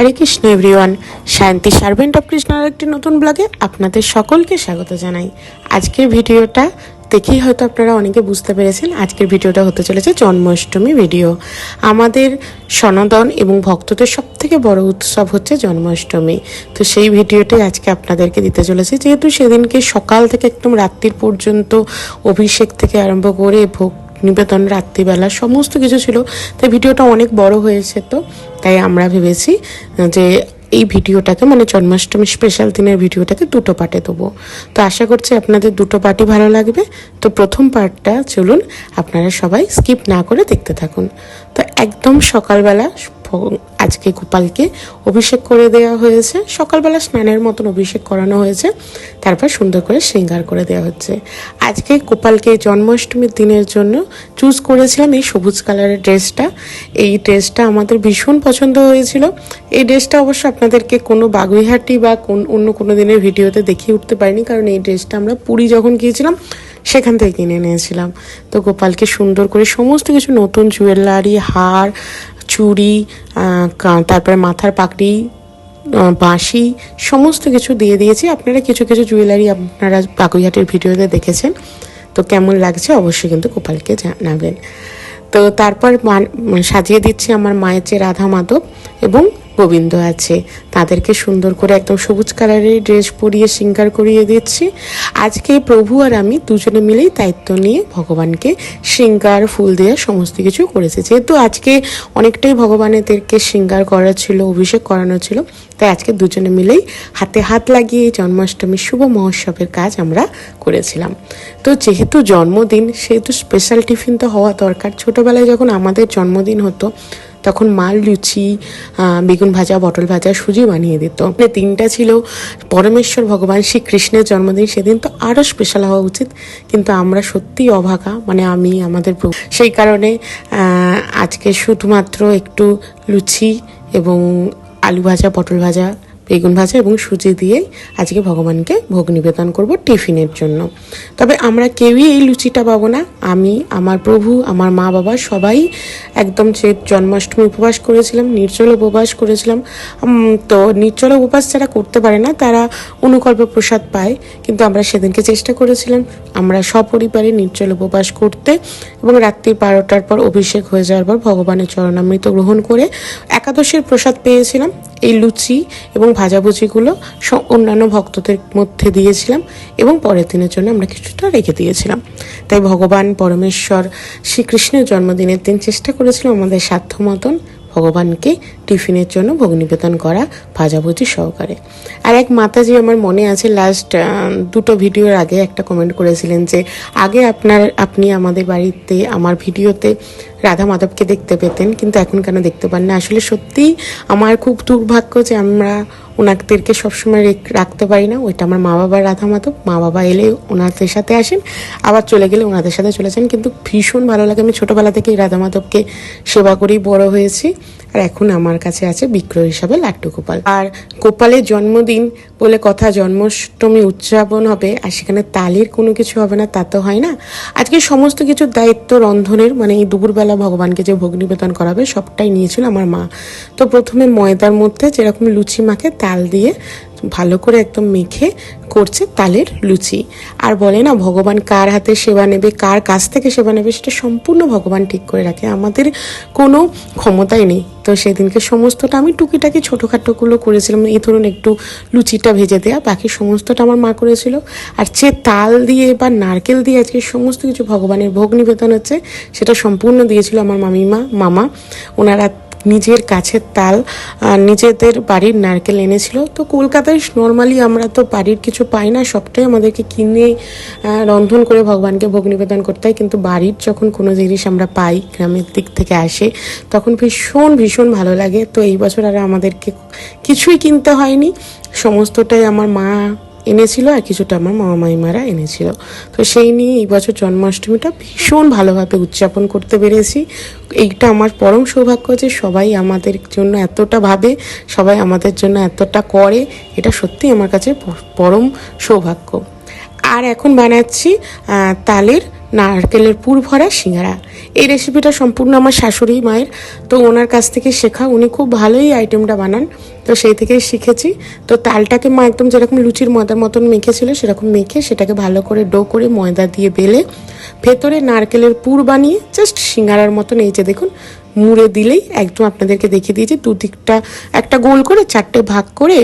Hare Krishna everyone Shanti servant of কৃষ্ণার একটি নতুন ব্লগে আপনাদের সকলকে স্বাগত জানাই। আজকের ভিডিওটা দেখেই হয়তো আপনারা অনেকে বুঝতে পেরেছেন আজকের ভিডিওটা হতে চলেছে জন্মাষ্টমী ভিডিও আমাদের সনাতন এবং ভক্তদের সব থেকে বড় উৎসব হচ্ছে জন্মাষ্টমী। তো সেই ভিডিওটাই আজকে আপনাদেরকে দিতে চলেছে। যেহেতু সেদিনকে সকাল থেকে একদম রাত্রির পর্যন্ত অভিষেক থেকে আরম্ভ করে ভোগ নিবেদন রাত্রিবেলা, সমস্ত কিছু ছিল। তাই ভিডিওটা অনেক বড় হয়েছে তো। তাই আমরা ভেবেছি যে এই ভিডিওটাকে মানে জন্মাষ্টমী স্পেশাল দিনের ভিডিওটাকে দুটো পার্টে দেবো। তো আশা করছি আপনাদের দুটো পার্টই ভালো লাগবে। তো প্রথম পার্টটা চলুন, আপনারা সবাই স্কিপ না করে দেখতে থাকুন। তো একদম সকালবেলা আজকে গোপালকে অভিষেক করে দেওয়া হয়েছে। সকালবেলা স্নানের মতন অভিষেক করানো হয়েছে। তারপর সুন্দর করে শৃঙ্গার করে দেওয়া হচ্ছে। আজকে গোপালকে জন্মাষ্টমীর দিনের জন্য চুজ করেছিলাম এই সবুজ কালারের ড্রেসটা। এই ড্রেসটা আমাদের ভীষণ পছন্দ হয়েছিল। এই ড্রেসটা অবশ্য আপনাদেরকে কোনো বাগুইহাটি বা কোন অন্য কোনো দিনের ভিডিওতে দেখিয়ে উঠতে পারিনি। কারণ এই ড্রেসটা আমরা পুরী যখন গিয়েছিলাম, সেখান থেকে কিনে নিয়েছিলাম। তো গোপালকে সুন্দর করে সমস্ত কিছু নতুন জুয়েলারি হার চুড়ি তারপরে মাথার পাকড়ি বাঁশি, সমস্ত কিছু দিয়ে দিয়েছি। আপনারা কিছু কিছু জুয়েলারি আপনারা পাকুইহাটের ভিডিওতে দেখেছেন। তো কেমন লাগছে অবশ্যই কিন্তু কপালকে জানাবেন। তো তারপর সাজিয়ে দিচ্ছি আমার মায়ের যে রাধা মাধব এবং গোবিন্দ আছে। তাদেরকে সুন্দর করে একদম সবুজ কালারের ড্রেস পরিয়ে শৃঙ্গার করিয়ে দিচ্ছি। আজকে প্রভু আর আমি দুজনে মিলেই দায়িত্ব নিয়ে ভগবানকে শৃঙ্গার ফুল দিয়ে সমস্ত কিছু করেছি। যেহেতু আজকে অনেকটাই ভগবানেদেরকে শৃঙ্গার করা ছিল, অভিষেক করানো ছিল, তাই আজকে দুজনে মিলেই হাতে হাত লাগিয়ে জন্মাষ্টমীর শুভ মহোৎসবের কাজ আমরা করেছিলাম। তো যেহেতু জন্মদিন, সেহেতু স্পেশাল টিফিন তো হওয়া দরকার। ছোটোবেলায় যখন আমাদের জন্মদিন হতো তখন মাল লুচি বেগুন ভাজা, পটল ভাজা, সুজি বানিয়ে দিত। মানে দিনটা ছিল, পরমেশ্বর ভগবান শ্রীকৃষ্ণের জন্মদিন সেদিন, তো আরও স্পেশাল হওয়া উচিত। কিন্তু আমরা সত্যি অভাগা মানে আমি, আমাদের সেই কারণে আজকে শুধুমাত্র একটু লুচি এবং আলু ভাজা, পটল ভাজা বেগুন ভাজা এবং সুজি দিয়েই আজকে ভগবানকে ভোগ নিবেদন করব টিফিনের জন্য। তবে আমরা কেউই এই লুচিটা পাবো না। আমি, আমার প্রভু, আমার মা বাবা সবাই একদম যে জন্মাষ্টমী উপবাস করেছিলাম, নির্জল উপবাস করেছিলাম তো নির্জল উপবাস যারা করতে পারে না, তারা অনুকল্প প্রসাদ পায়। কিন্তু আমরা সেদিনকে চেষ্টা করেছিলাম, আমরা সপরিবারে নির্জল উপবাস করতে এবং রাত্রি বারোটার পর অভিষেক হয়ে যাওয়ার পর ভগবানের চরণামৃত গ্রহণ করে একাদশীর প্রসাদ পেয়েছিলাম। এই লুচি এবং ভাজাভুজিগুলো অন্যান্য ভক্তদের মধ্যে দিয়েছিলাম এবং পরের দিনের জন্য আমরা কিছুটা রেখে দিয়েছিলাম। তাই ভগবান পরমেশ্বর শ্রীকৃষ্ণের জন্মদিনের দিন চেষ্টা করেছিলাম আমাদের সাধ্য মতন ভগবানকে টিফিনের জন্য ভোগ নিবেদন করা ভাজাভুজি সহকারে। আর এক মাতাজি আমার মনে আছে লাস্ট দুটো ভিডিওর আগে একটা কমেন্ট করেছিলেন যে, আগে আপনার, আপনি আমাদের বাড়িতে, আমার ভিডিওতে রাধা মাধবকে দেখতে পেতেন, কিন্তু এখন কেন দেখতে পান না? আসলে সত্যিই আমার খুব দুর্ভাগ্য যে আমরা ওনাদেরকে সবসময় রেখ- রাখতে পারি না। ওইটা আমার মা বাবার রাধা মাধব। মা বাবা এলে ওনাদের সাথে আসেন, আবার চলে গেলে ওনাদের সাথে চলে যান। কিন্তু ভীষণ ভালো লাগে। আমি ছোটোবেলা থেকেই রাধা মাধবকে সেবা করেই বড় হয়েছি। আর এখন আমার কাছে আছে বিক্রয় হিসাবে লাড্ডু গোপাল। আর গোপালের জন্মদিন বলে কথা, জন্মাষ্টমী উদযাপন হবে আর সেখানে তালের কোনো কিছু হবে না, তা তো হয় না। আজকে সমস্ত কিছুর দায়িত্ব রন্ধনের মানে এই দুপুরবেলা ভগবানকে যে ভোগ নিবেদন করাবে, সবটাই নিয়েছিল আমার মা। তো প্রথমে ময়দার মধ্যে যেরকম লুচি মাখে, তাল দিয়ে ভালো করে একদম মেখে করছে তালের লুচি। আর বলে না, ভগবান কার হাতে সেবা নেবে, কার কাছ থেকে সেবা নেবে, সেটা সম্পূর্ণ ভগবান ঠিক করে রাখে। আমাদের কোনো ক্ষমতাই নেই। তো সেদিনকে সমস্তটা আমি টুকিটাকি ছোটোখাটোগুলো করেছিলাম। এই ধরুন একটু লুচিটা ভেজে দেওয়া বাকি সমস্তটা আমার মা করেছিল। আর যে তাল দিয়ে বা নারকেল দিয়ে আজকে সমস্ত কিছু ভগবানের ভোগ নিবেদন হচ্ছে, সেটা সম্পূর্ণ দিয়েছিল আমার মামিমা, মামা। ওনারা নিজের গাছের তাল নিজেদের বাড়ির নারকেল এনেছিল। তো কলকাতায় নর্মালি আমরা তো বাড়ির কিছু পাই না, সবটাই আমাদেরকে কিনে রন্ধন করে ভগবানকে ভোগ নিবেদন করতে হয়। কিন্তু বাড়ির যখন কোনো জিনিস আমরা পাই, গ্রামের দিক থেকে আসে, তখন ভীষণ ভীষণ ভালো লাগে। তো এই বছর আর আমাদেরকে কিছুই কিনতে হয়নি। সমস্তটাই আমার মা এনেছিল আর কিছুটা আমার মামা মাইমারা এনেছিল। তো সেই নিয়ে এই বছর জন্মাষ্টমীটা ভীষণ ভালোভাবে উদযাপন করতে পেরেছি। এইটা আমার পরম সৌভাগ্য যে সবাই আমাদের জন্য এতটা ভাবে, সবাই আমাদের জন্য এতটা করে, এটা সত্যি আমার কাছে পরম সৌভাগ্য। আর এখন বানাচ্ছি তালের নারকেলের পুর ভরা সিঙ্গারা। এই রেসিপিটা সম্পূর্ণ আমার শাশুড়ি মায়ের। তো ওনার কাছ থেকে শেখা। উনি খুব ভালোই আইটেমটা বানান। তো সেই থেকেই শিখেছি। তো তালটাকে মা একদম যেরকম লুচির ময়দার মতন মেখেছিল, সেরকম মেখে সেটাকে ভালো করে ডো করে ময়দা দিয়ে বেলে ভেতরে নারকেলের পুর বানিয়ে জাস্ট সিঙ্গারার মতন এই যে দেখুন, মুড়ে দিলেই একদম আপনাদেরকে দেখিয়ে দিয়েছি। দুদিকটা, একটা গোল করে, চারটে ভাগ করে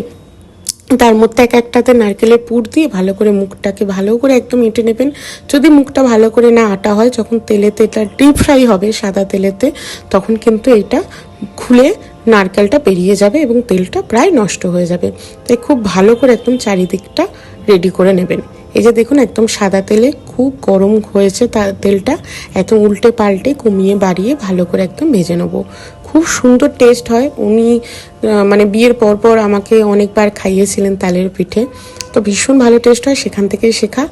তার মধ্যে এক একটাতে নারকেলের পুর দিয়ে ভালো করে মুখটাকে ভালো করে একদম এঁটে নেবেন। যদি মুখটা ভালো করে না আটা হয়, যখন তেলেতে এটা ডিপ ফ্রাই হবে সাদা তেলেতে, তখন কিন্তু এটা খুলে নারকেলটা বেরিয়ে যাবে এবং তেলটা প্রায় নষ্ট হয়ে যাবে। তাই খুব ভালো করে একদম চারিদিকটা রেডি করে নেবেন। এই যে দেখুন, একদম সাদা তেলে খুব গরম হয়েছে তার তেলটা। একদম উল্টে পাল্টে কমিয়ে বাড়িয়ে ভালো করে একদম ভেজে নেব। খুব সুন্দর টেস্ট হয়। উনি মানে বিয়ের পর পর আমাকে অনেকবার খাইয়েছিলেন তালের পিঠে। তো ভীষণ ভালো টেস্ট হয়, সেখান থেকেই শেখা।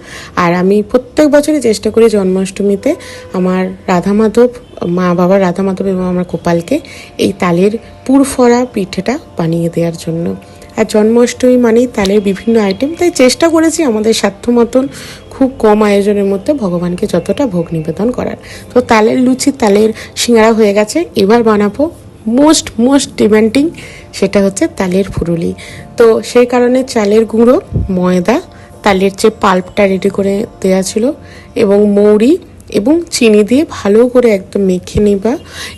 আর আমি প্রত্যেক বছরই চেষ্টা করি জন্মাষ্টমীতে আমার রাধা মাধব, মা বাবার রাধা মাধব এবং আমার গোপালকে এই তালের পুরফরা পিঠেটা বানিয়ে দেওয়ার জন্য। আর জন্মাষ্টমী মানেই তালের বিভিন্ন আইটেম তাই চেষ্টা করেছি আমাদের সাধ্য মতন খুব কম আয়োজনের মধ্যে ভগবানকে যতটা ভোগ নিবেদন করার। তো তালের লুচি, তালের সিঙ্গারা হয়ে গেছে। এবার বানাবো মোস্ট মোস্ট ডিমান্ডিং সেটা হচ্ছে তালের ফুরুলি। তো সেই কারণে চালের গুঁড়ো, ময়দা, তালের যে পাল্পটা রেডি করে দেওয়া ছিল এবং মৌরি এবং চিনি দিয়ে ভালো করে একদম মেখে নিবা।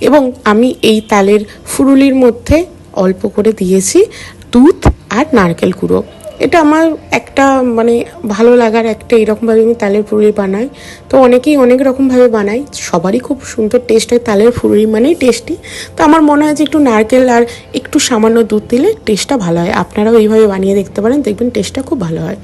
এবং আমি এই তালের ফুরুলির মধ্যে অল্প করে দিয়েছি দুধ আর নারকেল কুড়ো এটা আমার একটা মানে ভালো লাগার একটা এরকমভাবে আমি তালের ফুরুলি বানাই। তো অনেকেই অনেক রকমভাবে বানাই সবারই খুব সুন্দর টেস্ট হয় তালের ফুরুলি মানেই টেস্টি তো আমার মনে হয় যে একটু নারকেল আর একটু সামান্য দুধ দিলে টেস্টটা ভালো হয়। আপনারাও এইভাবে বানিয়ে দেখতে পারেন, দেখবেন টেস্টটা খুব ভালো হয়।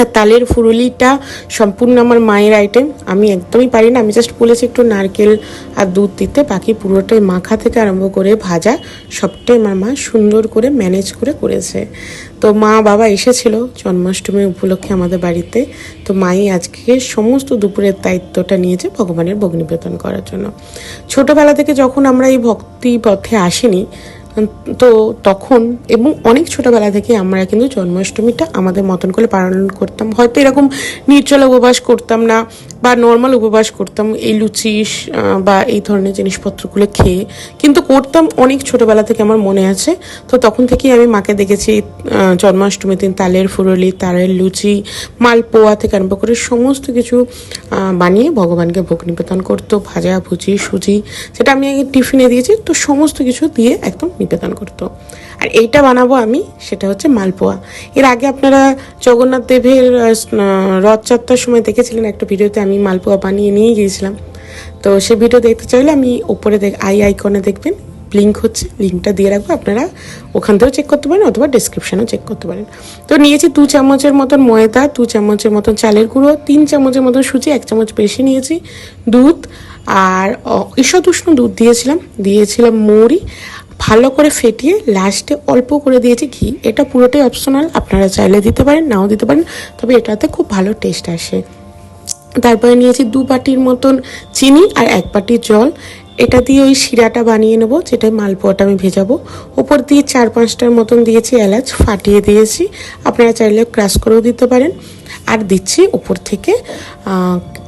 আর তালের ফুরুলিটা সম্পূর্ণ আমার মায়ের আইটেম আমি একদমই পারি না, আমি জাস্ট বলেছি একটু নারকেল আর দুধ দিতে, বাকি পুরোটাই মাখা থেকে আরম্ভ করে ভাজা, সবটাই আমার মা সুন্দর করে ম্যানেজ করে করেছে। তো মা বাবা এসেছিল জন্মাষ্টমী উপলক্ষে আমাদের বাড়িতে। তো মাই আজকে সমস্ত দুপুরের দায়িত্বটা নিয়েছে ভগবানের ভোগ নিবেদন করার জন্য। ছোটোবেলা থেকে যখন আমরা এই ভক্তি পথে আসিনি তো তখন এবং অনেক ছোটবেলা থেকে আমরা কিন্তু জন্মাষ্টমীটা আমাদের মতন করে পালন করতাম। হয়তো এরকম নির্জলা উপবাস করতাম না বা নর্মাল উপবাস করতাম এই লুচি বা এই ধরনের জিনিসপত্রগুলো খেয়ে। কিন্তু করতাম অনেক ছোটবেলা থেকে আমার মনে আছে। তো তখন থেকেই আমি মাকে দেখেছি জন্মাষ্টমীর দিন তালের ফুরলি তালের লুচি, মালপোয়া থেকে আরম্ভ করে সমস্ত কিছু বানিয়ে ভগবানকে ভোগ নিবেদন করতো, ভাজা, ভুজি, সুজি, সেটা আমি আগে টিফিনে দিয়েছি। তো সমস্ত কিছু দিয়ে একদম নিবেদন করতো। আর এইটা বানাবো আমি, সেটা হচ্ছে মালপোয়া। এর আগে আপনারা জগন্নাথ দেবের রথযাত্রার সময় দেখেছিলেন একটা ভিডিওতে আমি মালপোয়া বানিয়ে নিয়ে গিয়েছিলাম। তো সে ভিডিও দেখতে চাইলে আমি ওপরে দেখ, আই আইকনে দেখবেন লিঙ্ক হচ্ছে লিঙ্কটা দিয়ে রাখব, আপনারা ওখান থেকেও চেক করতে পারেন অথবা ডিসক্রিপশানেও চেক করতে পারেন। তো নিয়েছি দু চামচের মতন ময়দা, দু চামচের মতন চালের গুঁড়ো, তিন চামচের মতন সুজি, এক চামচ বেশি নিয়েছি দুধ, আর ঈষৎ উষ্ণ দুধ দিয়েছিলাম দিয়েছিলাম মৌরি ভালো করে ফেটিয়ে লাস্টে অল্প করে দিয়েছি ঘি। এটা পুরোটাই অপশনাল আপনারা চাইলে দিতে পারেন, নাও দিতে পারেন, তবে এটাতে খুব ভালো টেস্ট আসে। তারপরে নিয়েছি দু বাটির মতন চিনি আর এক বাটি জল। এটা দিয়ে ওই শিরাটা বানিয়ে নেব যেটা মালপোয়াটা আমি ভেজাবো। ওপর দিয়ে চার পাঁচটার মতন দিয়েছি এলাচ, ফাটিয়ে দিয়েছি। আপনারা চাইলে ক্রাশ করেও দিতে পারেন। আর দিচ্ছি উপর থেকে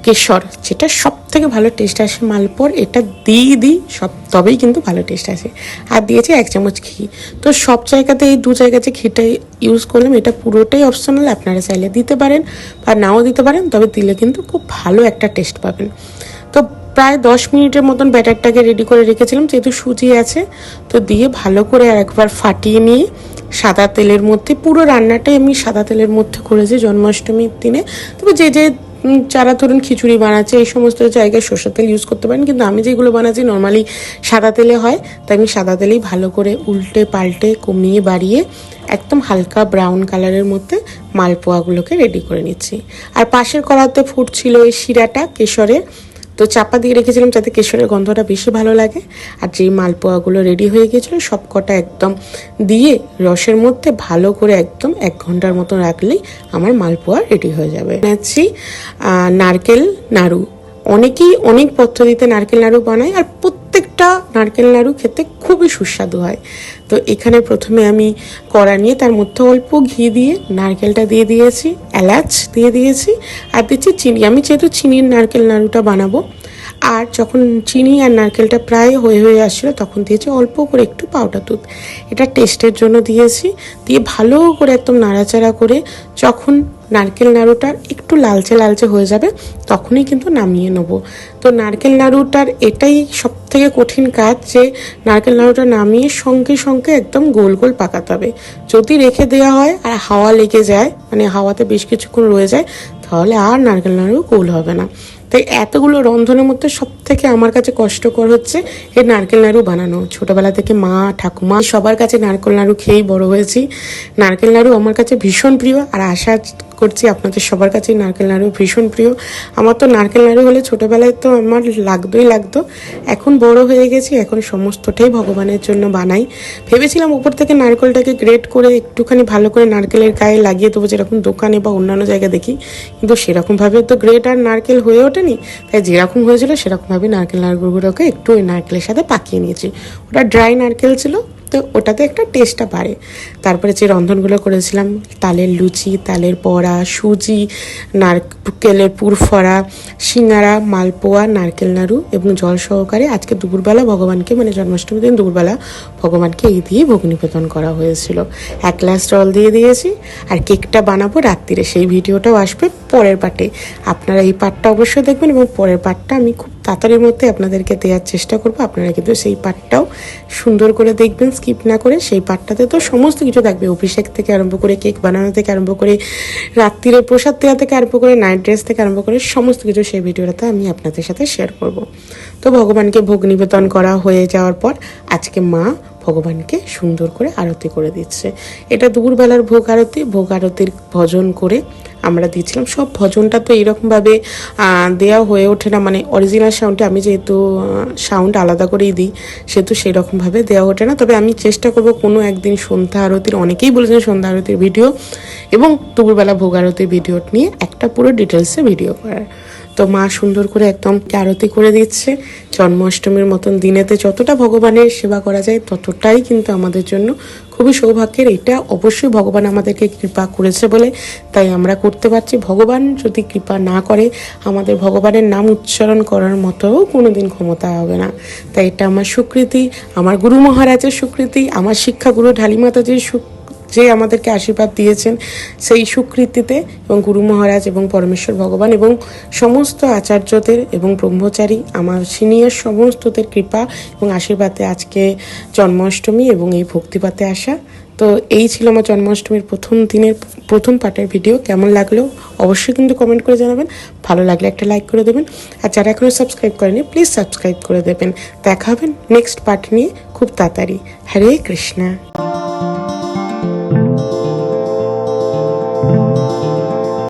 কেশর, যেটা সব থেকে ভালো টেস্ট আসে মালপোর এটা দিই দিই, সব, তবেই কিন্তু ভালো টেস্ট আসে। আর দিয়েছি এক চামচ ঘি। তো সব জায়গাতে, এই দু জায়গাতে ঘিটা ইউজ করলাম, এটা পুরোটাই অপশনাল আপনারা চাইলে দিতে পারেন বা নাও দিতে পারেন, তবে দিলে কিন্তু খুব ভালো একটা টেস্ট পাবেন। তো প্রায় দশ মিনিটের মতন ব্যাটারটাকে রেডি করে রেখেছিলাম, যেহেতু সুজি আছে, তো দিয়ে ভালো করে একবার ফাটিয়ে নিয়ে সাদা তেলের মধ্যে, পুরো রান্নাটাই আমি সাদা তেলের মধ্যে করেছি জন্মাষ্টমীর দিনে। তবে যে যে যারা ধরুন খিচুড়ি বানাচ্ছে, এই সমস্ত জায়গায় সর্ষের তেল ইউজ করতে পারেন, কিন্তু আমি যেগুলো বানাচ্ছি নর্মালি সাদা তেলে হয়, তাই আমি সাদা তেলেই ভালো করে উল্টে পাল্টে কমিয়ে বাড়িয়ে একদম হালকা ব্রাউন কালারের মধ্যে মালপোয়াগুলোকে রেডি করে নিচ্ছি। আর পাশের কড়াতে ফুটছিল এই শিরাটা, কেশরের। তো চাপা দিয়ে রেখেছিলাম যাতে কেশরের গন্ধটা বেশি ভালো লাগে। আর যেই মালপোয়াগুলো রেডি হয়ে গিয়েছিল সব কটা একদম দিয়ে রসের মধ্যে ভালো করে একদম এক ঘণ্টার মতো রাখলেই আমার মালপোয়া রেডি হয়ে যাবে। বানাচ্ছি নারকেল নাড়ু। অনেকেই অনেক পদ্ধতিতে নারকেল নাড়ু বানায়, আর প্রত্যেকটা প্রত্যেকটা নারকেল নাড়ু খেতে খুবই সুস্বাদু হয়। তো এখানে প্রথমে আমি কড়া নিয়ে তার মধ্যে অল্প ঘি দিয়ে নারকেলটা দিয়ে দিয়েছি, এলাচ দিয়ে দিয়েছি, আর দিচ্ছি চিনি। আমি যেহেতু চিনির নারকেল নাড়ুটা বানাবো আর যখন চিনি আর নারকেলটা প্রায় হয়ে হয়ে আসছিল, তখন দিয়েছি অল্প করে একটু পাউডার দুধ। এটা টেস্টের জন্য দিয়েছি। দিয়ে ভালো করে একদম নাড়াচাড়া করে যখন নারকেল নাড়ুটার একটু লালচে লালচে হয়ে যাবে, তখনই কিন্তু নামিয়ে নেব। তো নারকেল নাড়ুটার এটাই সব থেকে কঠিন কাজ যে, নারকেল নাড়ুটা নামিয়ে সঙ্গে সঙ্গে একদম গোল গোল পাকাতে হবে। যদি রেখে দেওয়া হয় আর হাওয়া লেগে যায় মানে হাওয়াতে বেশ কিছুক্ষণ রয়ে যায়, তাহলে আর নারকেল নাড়ু গোল হবে না। তাই এতগুলো রন্ধনের মধ্যে সব থেকে আমার কাছে কষ্টকর হচ্ছে এই নারকেল নাড়ু বানানো। ছোটবেলা থেকে মা, ঠাকুমা সবার কাছে নারকেল নাড়ু খেয়েই বড় হয়েছি। নারকেল নাড়ু আমার কাছে ভীষণ প্রিয় আর আশা করছি, আপনাদের সবার কাছেই নারকেল নাড়ু ভীষণ প্রিয়। আমার তো নারকেল নাড়ু হলে ছোটবেলায় তো আমার লাগতোই লাগতো। এখন বড় হয়ে গেছি, এখন সমস্তটাই ভগবানের জন্য বানাই। ভেবেছিলাম উপর থেকে নারকেলটাকে গ্রেট করে একটুখানি ভালো করে নারকেলের গায়ে লাগিয়ে দেবো, যেরকম দোকানে বা অন্যান্য জায়গায় দেখি। কিন্তু সেরকমভাবে তো গ্রেট আর নারকেল হয়ে ওঠেনি। তাই যেরকম হয়েছিল, সেরকমভাবে নারকেল নাড়ুগুলোকে একটু ওই নারকেলের সাথে পাকিয়ে নিয়েছি। ওটা ড্রাই নারকেল ছিল। তো ওটাতে একটা টেস্টটা বাড়ে। তারপরে যে রন্ধনগুলো করেছিলাম, তালের লুচি, তালের বড়া, সুজি নারকেলের পুরফরা সিঙ্গারা, মালপোয়া, নারকেল নাড়ু এবং জল সহকারে আজকে দুপুরবেলা ভগবানকে মানে জন্মাষ্টমীর দিন দুপুরবেলা ভগবানকে এই দিয়ে ভোগ নিবেদন করা হয়েছিল। এক গ্লাস জল দিয়ে দিয়েছি আর কেকটা বানাবো রাত্রিরে। সেই ভিডিওটাও আসবে পরের পার্টে। আপনারা এই পার্টটা অবশ্যই দেখবেন এবং পরের পার্টটা আমি খুব তাড়াতাড়ির মধ্যে আপনাদেরকে দেওয়ার চেষ্টা করব। আপনারা কিন্তু সেই পার্টটাও সুন্দর করে দেখবেন স্কিপ না করে সেই পার্টটাতে তো সমস্ত কিছু থাকবে। অভিষেক থেকে আরম্ভ করে কেক বানানো থেকে আরম্ভ করে রাত্রিরে প্রসাদ দেওয়া থেকে আরম্ভ করে নাইট ড্রেস থেকে আরম্ভ করে সমস্ত কিছু সেই ভিডিওটাতে আমি আপনাদের সাথে শেয়ার করব। তো ভগবানকে ভোগ নিবেদন করা হয়ে যাওয়ার পর আজকে মা ভগবানকে সুন্দর করে আরতি করে দিচ্ছে। এটা দুপুরবেলার ভোগ আরতি, ভোগ আরতির ভজন করে আমরা দিচ্ছিলাম সব ভজনটা তো এইরকমভাবে দেওয়া হয়ে ওঠে না। মানে অরিজিনাল সাউন্ডে আমি যেহেতু সাউন্ড আলাদা করেই দিই, সেহেতু সেরকমভাবে দেওয়া ওঠে না। তবে আমি চেষ্টা করব কোনো একদিন সন্ধ্যা আরতির, অনেকেই বলেছেন সন্ধ্যা আরতির ভিডিও এবং দুপুরবেলা ভোগ আরতির ভিডিও নিয়ে একটা পুরো ডিটেলসে ভিডিও করার। তো মা সুন্দর করে একদম আরতি করে দিচ্ছে। জন্মাষ্টমীর মতন দিনেতে যতটা ভগবানের সেবা করা যায় ততটাই কিন্তু আমাদের জন্য খুবই সৌভাগ্যের। এটা অবশ্যই ভগবান আমাদেরকে কৃপা করেছে বলে তাই আমরা করতে পারছি। ভগবান যদি কৃপা না করে, আমাদের ভগবানের নাম উচ্চারণ করার মতো কোনোদিন ক্ষমতা হবে না। তাই এটা আমার স্বীকৃতি আমার গুরু মহারাজের স্বীকৃতি আমার শিক্ষাগুরু ঢালি মাতাজির যে আমাদেরকে আশীর্বাদ দিয়েছেন, সেই সুকৃতিতে এবং গুরু মহারাজ এবং পরমেশ্বর ভগবান এবং সমস্ত আচার্যদের এবং ব্রহ্মচারী, আমার সিনিয়র সমস্তদের কৃপা এবং আশীর্বাদে আজকে জন্মাষ্টমী এবং এই ভক্তিপাতে আসা। তো এই ছিল আমার জন্মাষ্টমীর প্রথম দিনের, প্রথম পার্টের ভিডিও। কেমন লাগল অবশ্যই কিন্তু কমেন্ট করে জানাবেন। ভালো লাগলে একটা লাইক করে দেবেন। আর যারা এখনও সাবস্ক্রাইব করেনি প্লিজ সাবস্ক্রাইব করে দেবেন। দেখা হবে নেক্সট পার্ট নিয়ে খুব তাড়াতাড়ি। হরে কৃষ্ণা।